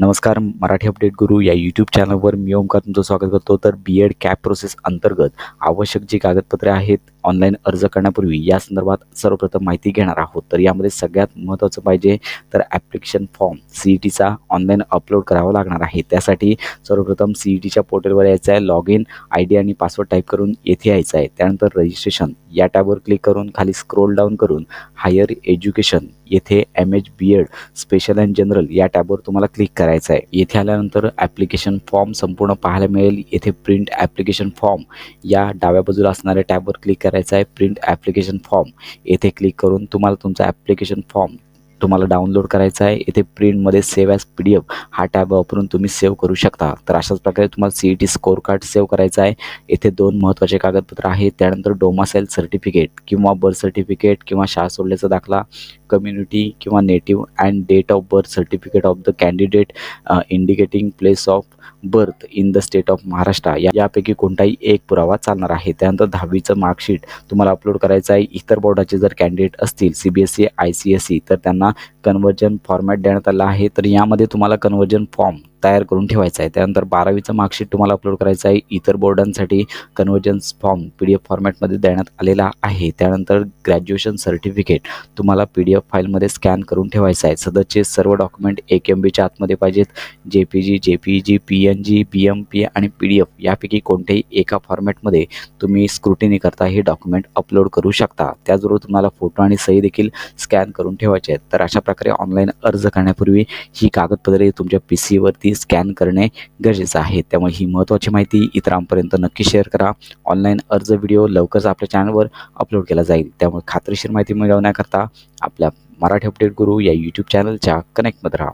नमस्कार मराठी अपडेट गुरु या यूट्यूब चॅनलवर मी ओमकार तुमचं स्वागत करतो. तर बी एड कॅप प्रोसेस अंतर्गत आवश्यक जी कागदपत्रे आहेत ऑनलाईन अर्ज करण्यापूर्वी या संदर्भात सर्वप्रथम माहिती घेणार आहोत. तर यामध्ये सगळ्यात महत्त्वाचं पाहिजे तर ॲप्लिकेशन फॉर्म सी ई टीचा ऑनलाईन अपलोड करावा लागणार आहे. त्यासाठी सर्वप्रथम सी ई टीच्या पोर्टलवर यायचं आहे लॉग इन आय डी आणि पासवर्ड टाईप करून येथे यायचं आहे. त्यानंतर रजिस्ट्रेशन या टॅबवर क्लिक करून खाली स्क्रोल डाऊन करून हायर एज्युकेशन येथे M H B Ed special and general या टॅबवर तुम्हाला क्लिक करायचं आहे. येथे आल्यानंतर ॲप्लिकेशन फॉर्म संपूर्ण पाहायला मिळेल. येथे प्रिंट ॲप्लिकेशन फॉर्म या डाव्या बाजूला असणाऱ्या टॅबवर क्लिक करायचं आहे प्रिंट ॲप्लिकेशन फॉर्म येथे क्लिक करून तुम्हाला तुमचा ॲप्लिकेशन फॉर्म तुम्हाला डाउनलोड करायचा आहे. येथे प्रिंटमध्ये save as P D F हा टॅब वापरून तुम्ही सेव्ह करू शकता. तर अशाच प्रकारे तुम्हाला C E T score card save करायचं आहे. येथे दोन महत्त्वाचे कागदपत्र आहेत त्यानंतर डोमासेल सर्टिफिकेट किंवा बर्थ सर्टिफिकेट किंवा शाळा सोडल्याचा दाखला. कम्युनिटी किंवा native and date of birth certificate of the candidate indicating place of birth in the state of Maharashtra या यापैकी कोणताही एक पुरावा चालणार आहे. त्यानंतर दहावीचं मार्कशीट तुम्हाला अपलोड करायचं आहे. इतर बोर्डाचे जर कॅन्डिडेट असतील C B S C I C S C तर त्यांना कन्वर्जन फॉर्मॅट देण्यात आला आहे. तर यामध्ये तुम्हाला कन्वर्जन फॉर्म तयार करून ठेवायचा आहे. त्यानंतर बारावीचं मार्कशीट तुम्हाला अपलोड करायचं आहे. इतर बोर्डांसाठी conversions form P D F फॉर्मॅटमध्ये देण्यात आलेला आहे. त्यानंतर ग्रॅज्युएशन सर्टिफिकेट तुम्हाला पी डी एफ फाईलमध्ये स्कॅन करून ठेवायचं आहे. सदरचे सर्व डॉक्युमेंट एक एम बीच्या आतमध्ये पाहिजेत. J P G J P G P N G P M P आणि पी डी एफ यापैकी कोणत्याही एका फॉर्मॅटमध्ये तुम्ही स्क्रुटिनी करता हे डॉक्युमेंट अपलोड करू शकता. त्याचबरोबर तुम्हाला फोटो आणि सही देखील स्कॅन करून ठेवायचे आहेत. तर अशा प्रकारे ऑनलाईन अर्ज करण्यापूर्वी ही कागदपत्रे तुमच्या पी सीवरती स्कॅन करणे गरजेचं आहे. त्यामुळे ही महत्त्वाची माहिती इतरांपर्यंत नक्की शेअर करा. ऑनलाईन अर्ज व्हिडिओ लवकरच आपल्या चॅनलवर अपलोड केला जाईल. त्यामुळे खात्रीशीर माहिती मिळवण्याकरता आपल्या मराठी अपडेट गुरु या यूट्यूब चॅनलच्या कनेक्टमध्ये राहा.